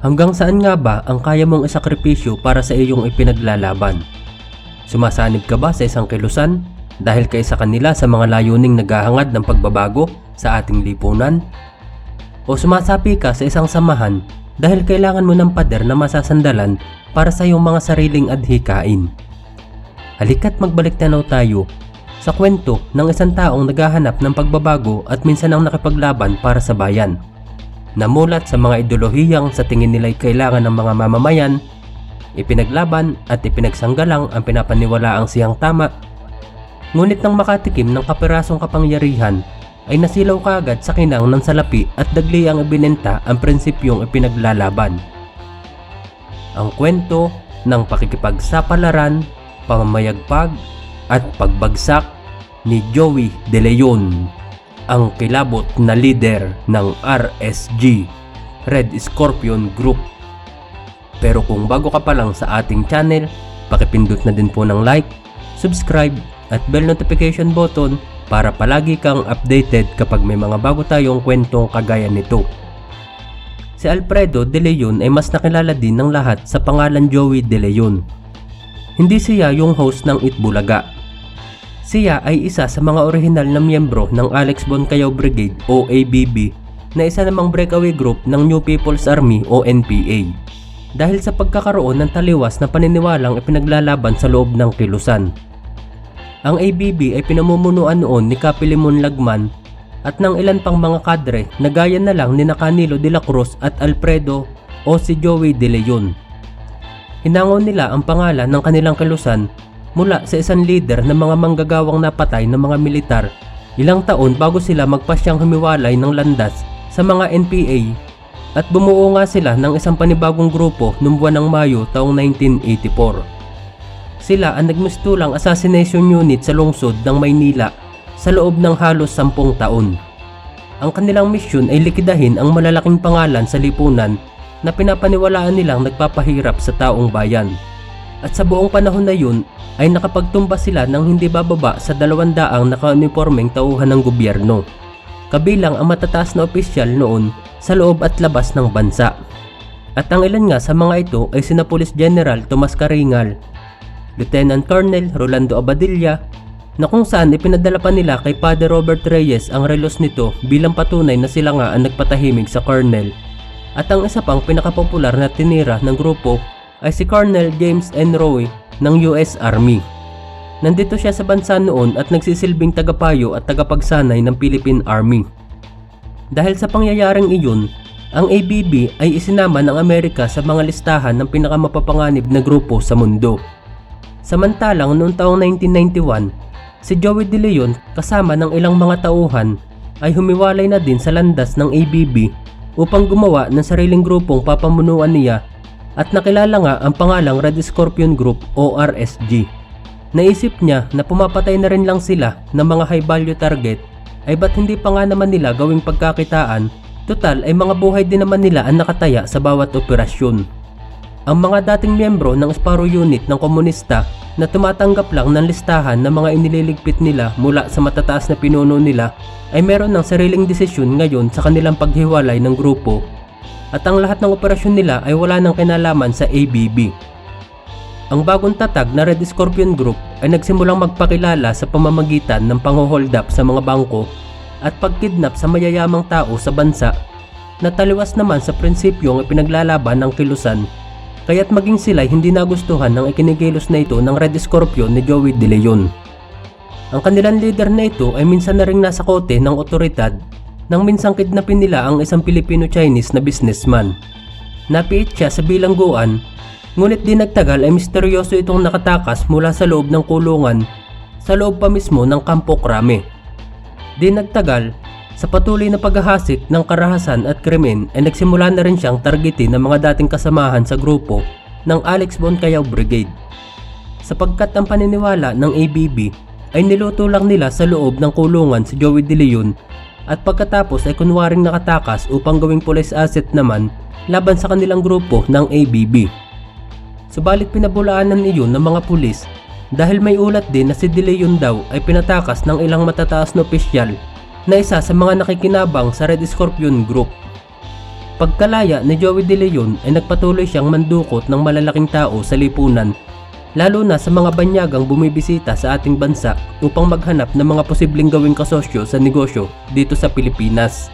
Hanggang saan nga ba ang kaya mong isakripisyo para sa iyong ipinaglalaban? Sumasanib ka ba sa isang kilusan dahil kay sa kanila sa mga layuning naghahangad ng pagbabago sa ating lipunan? O sumasapi ka sa isang samahan dahil kailangan mo ng pader na masasandalan para sa iyong mga sariling adhikain? Halika't magbalik tanaw tayo sa kwento ng isang taong naghahanap ng pagbabago at minsan ang nakipaglaban para sa bayan. Namulat sa mga ideolohiyang sa tingin nila'y kailangan ng mga mamamayan, ipinaglaban at ipinagsanggalang ang pinapaniwalaang siyang tama. Ngunit nang makatikim ng kaperasong kapangyarihan, ay nasilaw kaagad sa kinang ng salapi at dagli ang ibinenta ang prinsipyong ipinaglalaban. Ang kwento ng pakikipagsapalaran, pamamayagpag at pagbagsak ni Joey De Leon ang kilabot na leader ng RSG, Red Scorpion Group. Pero kung bago ka pa lang sa ating channel, pakipindot na din po ng like, subscribe at bell notification button para palagi kang updated kapag may mga bago tayong kwentong kagaya nito. Si Alfredo De Leon ay mas nakilala din ng lahat sa pangalan Joey De Leon. Hindi siya yung host ng Itbulaga siya ay isa sa mga orihinal na miyembro ng Alex Boncayaw Brigade o ABB na isa namang breakaway group ng New People's Army o NPA. Dahil sa pagkakaroon ng taliwas na paniniwalang ipinaglalaban sa loob ng kilusan. Ang ABB ay pinamumunuan noon ni Kapilimon Lagman at ng ilan pang mga kadre na gaya na lang ni Canilo de la Cruz at Alfredo o si Joey De Leon. Hinangon nila ang pangalan ng kanilang kilusan mula sa isang leader ng mga manggagawang napatay ng mga militar ilang taon bago sila magpasyang humiwalay ng landas sa mga NPA at bumuo nga sila ng isang panibagong grupo noong buwan ng Mayo taong 1984. Sila ang nagmistulang assassination unit sa lungsod ng Maynila sa loob ng halos sampung taon. Ang kanilang misyon ay likidahin ang malalaking pangalan sa lipunan na pinapaniwalaan nilang nagpapahirap sa taong bayan. At sa buong panahon na yun ay nakapagtumba sila ng hindi bababa sa dalawang daang naka-uniformeng tauhan ng gobyerno. Kabilang ang matataas na opisyal noon sa loob at labas ng bansa. At ang ilan nga sa mga ito ay sina Police General Tomas Caringal, Lieutenant Colonel Rolando Abadilla, na kung saan ipinadala pa nila kay Padre Robert Reyes ang relos nito bilang patunay na sila nga ang nagpatahimik sa Colonel. At ang isa pang pinakapopular na tinira ng grupo ay si Colonel James N. Roy ng US Army. Nandito siya sa bansa noon at nagsisilbing tagapayo at tagapagsanay ng Philippine Army. Dahil sa pangyayaring iyon, ang ABB ay isinama ng Amerika sa mga listahan ng pinakamapapanganib na grupo sa mundo. Samantalang noong taong 1991, si Joey De Leon kasama ng ilang mga tauhan ay humiwalay na din sa landas ng ABB upang gumawa ng sariling grupong papamunuan niya at nakilala nga ang pangalang Red Scorpion Group o RSG. Naisip niya na pumapatay na rin lang sila ng mga high value target ay ba't hindi pa nga naman nila gawing pagkakitaan total ay mga buhay din naman nila ang nakataya sa bawat operasyon. Ang mga dating miyembro ng Sparrow Unit ng komunista na tumatanggap lang ng listahan ng mga inililigpit nila mula sa matataas na pinuno nila ay meron ng sariling desisyon ngayon sa kanilang paghiwalay ng grupo at ang lahat ng operasyon nila ay wala nang kinalaman sa ABB. Ang bagong tatag na Red Scorpion Group ay nagsimulang magpakilala sa pamamagitan ng panghold up sa mga bangko at pagkidnap sa mayayamang tao sa bansa na taliwas naman sa prinsipyong ipinaglalaban ng kilusan kaya't maging sila hindi nagustuhan ng ikinikilos na ito ng Red Scorpion ni Joey De Leon. Ang kanilang leader na ito ay minsan na ring nasa kote ng otoridad nang minsang kidnapin nila ang isang Filipino-Chinese na businessman. Napiit siya sa bilangguan, ngunit di nagtagal ay misteryoso itong nakatakas mula sa loob ng kulungan sa loob pa mismo ng Kampo Krame. Di nagtagal, sa patuloy na paghahasik ng karahasan at krimen ay nagsimula na rin siyang targetin ng mga dating kasamahan sa grupo ng Alex Boncayaw Brigade. Sapagkat ang paniniwala ng ABB ay niluto lang nila sa loob ng kulungan si Joey De Leon at pagkatapos ay kunwaring nakatakas upang gawing police asset naman laban sa kanilang grupo ng ABB. Subalit pinabulaanan iyon ng mga pulis dahil may ulat din na si De Leon daw ay pinatakas ng ilang matataas na opisyal na isa sa mga nakikinabang sa Red Scorpion Group. Pagkalaya ni Joey De Leon ay nagpatuloy siyang mandukot ng malalaking tao sa lipunan lalo na sa mga banyagang bumibisita sa ating bansa upang maghanap ng mga posibleng gawing kasosyo sa negosyo dito sa Pilipinas.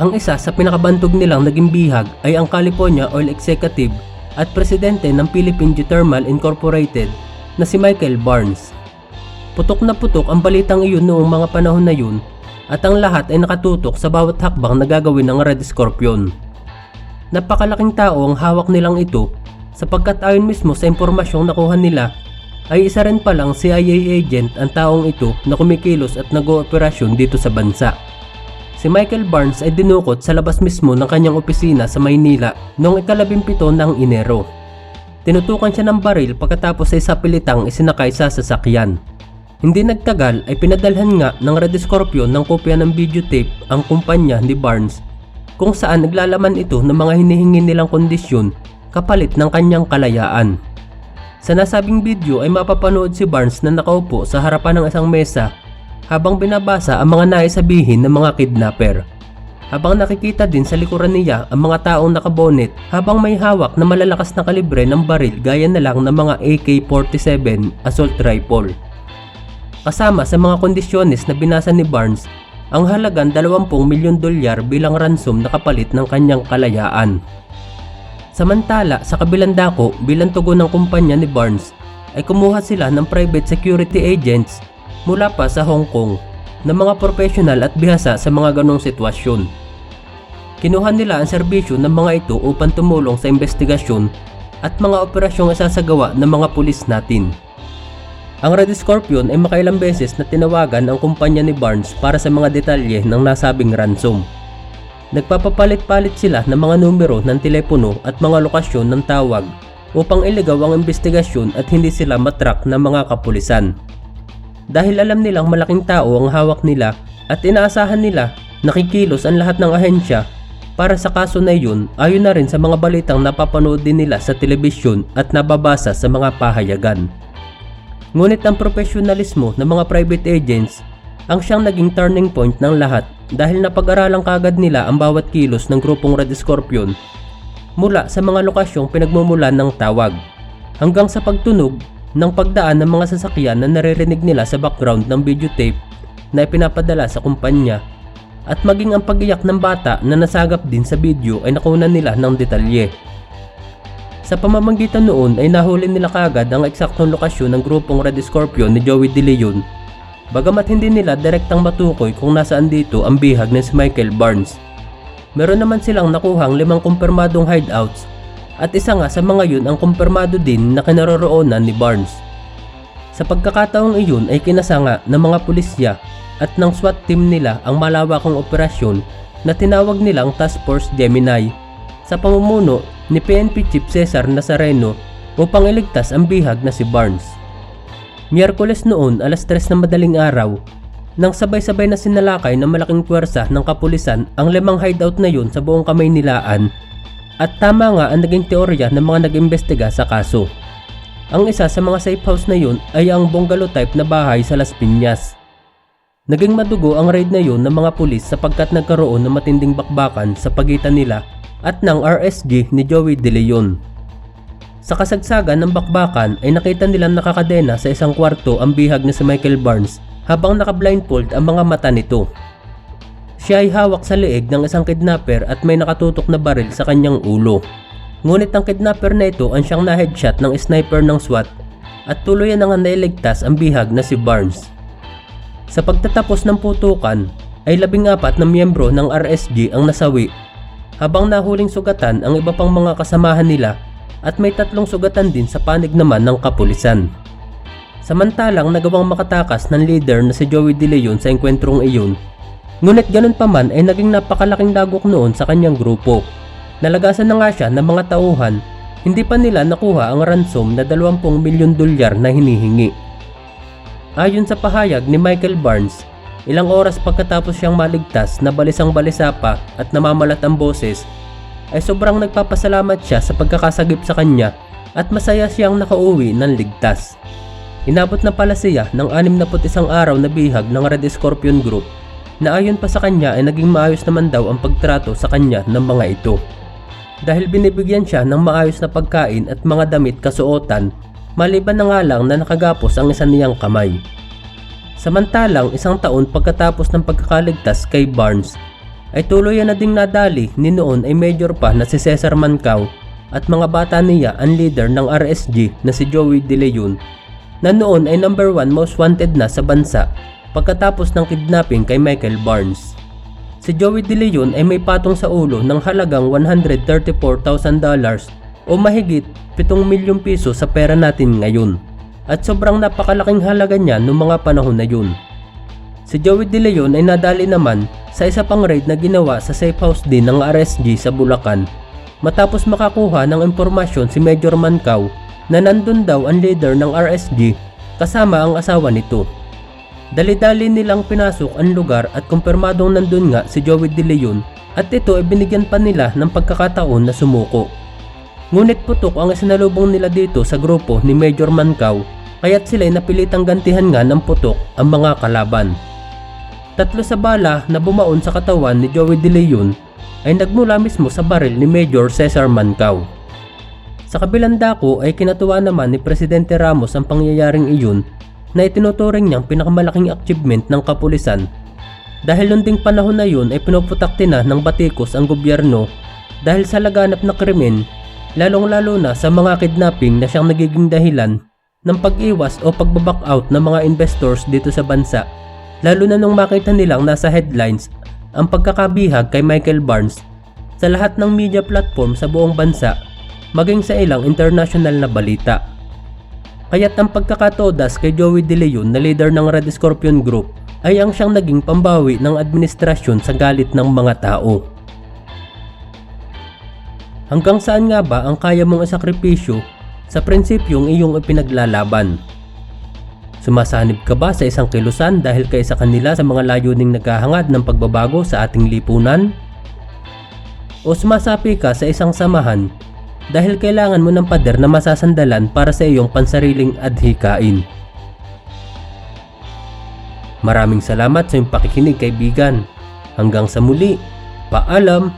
Ang isa sa pinakabantog nilang naging bihag ay ang California Oil Executive at presidente ng Philippine Geothermal Incorporated na si Michael Barnes. Putok na putok ang balitang iyon noong mga panahon na yun at ang lahat ay nakatutok sa bawat hakbang na gagawin ng Red Scorpion. Napakalaking tao ang hawak nilang ito sapagkat ayon mismo sa impormasyong nakuha nila ay isa rin palang CIA agent ang taong ito na kumikilos at nag-ooperasyon dito sa bansa. Si Michael Barnes ay dinukot sa labas mismo ng kanyang opisina sa Maynila noong ikalabimpito ng Enero. Tinutukan siya ng baril pagkatapos ay sa pilitang isinakay sa sasakyan. Hindi nagtagal ay pinadalhan nga ng Red Scorpion ng kopya ng videotape ang kumpanya ni Barnes kung saan naglalaman ito ng mga hinihingi nilang kondisyon kapalit ng kanyang kalayaan. Sa nasabing video ay mapapanood si Barnes na nakaupo sa harapan ng isang mesa habang binabasa ang mga naisabihin ng mga kidnapper. Habang nakikita din sa likuran niya ang mga taong nakabonet habang may hawak na malalakas na kalibre ng baril gaya na lang ng mga AK-47 assault rifle. Kasama sa mga kondisyones na binasa ni Barnes ang halagang 20 milyon dolyar bilang ransom na kapalit ng kanyang kalayaan. Samantala, sa kabilang dako, bilang tugon ng kumpanya ni Barnes, ay kumuha sila ng private security agents mula pa sa Hong Kong na mga professional at bihasa sa mga ganong sitwasyon. Kinuha nila ang serbisyo ng mga ito upang tumulong sa investigasyon at mga operasyong isasagawa ng mga pulis natin. Ang Red Scorpion ay makailang beses na tinawagan ang kumpanya ni Barnes para sa mga detalye ng nasabing ransom. Nagpapapalit-palit sila ng mga numero ng telepono at mga lokasyon ng tawag upang iligaw ang investigasyon at hindi sila matrak ng mga kapulisan. Dahil alam nilang malaking tao ang hawak nila at inaasahan nila nakikilos ang lahat ng ahensya para sa kaso na iyon ayon na rin sa mga balitang napapanood din nila sa telebisyon at nababasa sa mga pahayagan. Ngunit ang profesionalismo ng mga private agents ang siyang naging turning point ng lahat dahil napag-aralan kagad nila ang bawat kilos ng grupong Red Scorpion mula sa mga lokasyong pinagmumulan ng tawag hanggang sa pagtunog ng pagdaan ng mga sasakyan na naririnig nila sa background ng videotape na ipinapadala sa kumpanya at maging ang pagiyak ng bata na nasagap din sa video ay nakunan nila ng detalye. Sa pamamagitan noon ay nahuli nila kagad ang eksaktong lokasyon ng grupong Red Scorpion ni Joey De Leon Bagamat hindi nila direktang matukoy kung nasaan dito ang bihag ni si Michael Barnes. Meron naman silang nakuhang limang kumpirmadong hideouts at isa nga sa mga yun ang kumpirmado din na kinaroroonan ni Barnes. Sa pagkakataong iyon ay kinasanga ng mga pulisya at ng SWAT team nila ang malawakang operasyon na tinawag nilang Task Force Gemini sa pamumuno ni PNP Chief Cesar Nazareno upang iligtas ang bihag na si Barnes. Miyerkules noon alas 3 ng madaling araw, nang sabay-sabay na sinalakay ng malaking puwersa ng kapulisan ang limang hideout na yun sa buong kamay nilaan at tama nga ang naging teorya ng mga nag-imbestiga sa kaso. Ang isa sa mga safe house na yun ay ang bungalow type na bahay sa Las Piñas. Naging madugo ang raid na yun ng mga pulis sapagkat nagkaroon ng matinding bakbakan sa pagitan nila at ng RSG ni Joey De Leon. Sa kasagsagan ng bakbakan ay nakita nilang nakakadena sa isang kwarto ang bihag ni si Michael Barnes habang naka-blindfold ang mga mata nito. Siya ay hawak sa leeg ng isang kidnapper at may nakatutok na baril sa kanyang ulo. Ngunit ang kidnapper na ito ang siyang na-headshot ng sniper ng SWAT at tuluyan na nga nailigtas ang bihag na si Barnes. Sa pagtatapos ng putukan ay labing apat na miyembro ng RSG ang nasawi habang nahuling sugatan ang iba pang mga kasamahan nila at may tatlong sugatan din sa panig naman ng kapulisan. Samantalang nagawang makatakas ng leader na si Joey De Leon sa engkwentrong iyon, ngunit ganun pa man ay naging napakalaking dagok noon sa kanyang grupo. Nalagasan na nga siya ng mga tauhan, hindi pa nila nakuha ang ransom na 20 milyon dolyar na hinihingi. Ayon sa pahayag ni Michael Barnes, ilang oras pagkatapos siyang maligtas na balisang balisa pa at namamalat ang boses ay sobrang nagpapasalamat siya sa pagkakasagip sa kanya at masaya siyang nakauwi ng ligtas. Inabot na pala siya ng 61 araw na bihag ng Red Scorpion Group na ayon pa sa kanya ay naging maayos naman daw ang pagtrato sa kanya ng mga ito. Dahil binibigyan siya ng maayos na pagkain at mga damit kasuotan, maliban na nga lang na nakagapos ang isa niyang kamay. Samantalang isang taon pagkatapos ng pagkakaligtas kay Barnes, ay tuluyan na ding nadali ni noon ay major pa na si Cesar Mancao at mga bata niya ang leader ng RSG na si Joey De Leon na noon ay number 1 most wanted na sa bansa pagkatapos ng kidnapping kay Michael Barnes. Si Joey De Leon ay may patong sa ulo ng halagang $134,000 o mahigit 7 milyong piso sa pera natin ngayon at sobrang napakalaking halaga niya noong mga panahon na yun. Si Joey De Leon ay nadali naman sa isa pang raid na ginawa sa safe house din ng RSG sa Bulacan matapos makakuha ng impormasyon si Major Mancao na nandun daw ang leader ng RSG kasama ang asawa nito. Dali-dali nilang pinasok ang lugar at kumpirmadong nandun nga si Joey De Leon at ito ay binigyan pa nila ng pagkakataon na sumuko. Ngunit putok ang sinalubong nila dito sa grupo ni Major Mancao kaya't sila'y napilitang gantihan nga ng putok ang mga kalaban. Tatlo sa bala na bumaon sa katawan ni Joey De Leon ay nagmula mismo sa baril ni Major Cesar Mancao. Sa kabilang dako ay kinatuwa naman ni Presidente Ramos ang pangyayaring iyon na itinuturing niyang pinakamalaking achievement ng kapulisan dahil noong ding panahon na yun ay pinuputakti na ng batikos ang gobyerno dahil sa laganap na krimen lalong lalo na sa mga kidnapping na siyang nagiging dahilan ng pag-iwas o pagbaback out ng mga investors dito sa bansa lalo na nung makita nilang nasa headlines ang pagkakabihag kay Michael Barnes sa lahat ng media platform sa buong bansa maging sa ilang international na balita. Kaya't ang pagkakatodas kay Joey De Leon na leader ng Red Scorpion Group ay ang siyang naging pambawi ng administrasyon sa galit ng mga tao. Hanggang saan nga ba ang kaya mong isakripisyo sa prinsipyong iyong ipinaglalaban? Sumasanib ka ba sa isang kilusan dahil kay sa kanila sa mga layuning naghahangad ng pagbabago sa ating lipunan? O sumasapi ka sa isang samahan dahil kailangan mo ng pader na masasandalan para sa iyong pansariling adhikain? Maraming salamat sa iyong pakikinig kaibigan. Hanggang sa muli, paalam!